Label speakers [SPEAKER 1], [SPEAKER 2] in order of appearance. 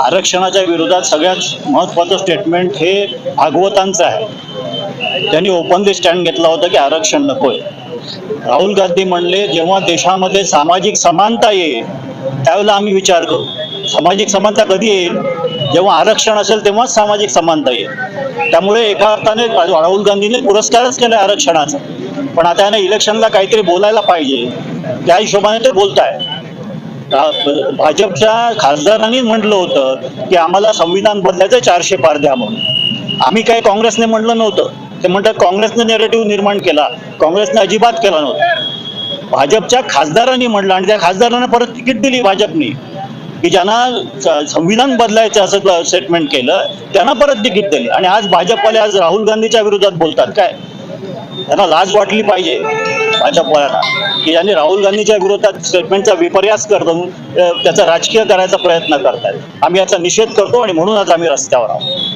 [SPEAKER 1] आरक्षणाच्या विरोधात सगळ्यात महत्त्वाचं स्टेटमेंट हे भागवतांचं आहे. त्यांनी ओपनली स्टँड घेतला होता की आरक्षण नकोय. राहुल गांधी म्हणले जेव्हा देशामध्ये सामाजिक समानता येईल त्यावेळेला आम्ही विचार करू. सामाजिक समानता कधी येईल? जेव्हा आरक्षण असेल तेव्हाच सामाजिक समानता येईल. त्यामुळे एका अर्थाने राहुल गांधीने पुरस्कारच केला आरक्षणाचा. पण आता याने इलेक्शनला काहीतरी बोलायला पाहिजे. त्या हिशोबाने ते बोलताय भाजपच्या खासदारांनी म्हटलं होतं की आम्हाला संविधान बदलायचं चारशे पार द्या म्हणून. आम्ही काही काँग्रेसने म्हटलं नव्हतं. ते म्हणतात काँग्रेसने नेरेटिव्ह निर्माण केला. काँग्रेसने अजिबात केला नव्हता. भाजपच्या खासदारांनी म्हटलं आणि त्या खासदारांना परत तिकीट दिली भाजपनी. की ज्यांना संविधान बदलायचं असं स्टेटमेंट केलं त्यांना परत तिकीट दिली. आणि आज भाजपवाले आज राहुल गांधीच्या विरोधात बोलतात. काय? त्यांना लाज वाटली पाहिजे भाजपवाल्यांना की यांनी राहुल गांधीच्या विरोधात स्टेटमेंटचा विपर्यास करून त्याचा राजकीय करायचा प्रयत्न करतायत. आम्ही याचा निषेध करतो आणि म्हणून आज आम्ही रस्त्यावर आहोत.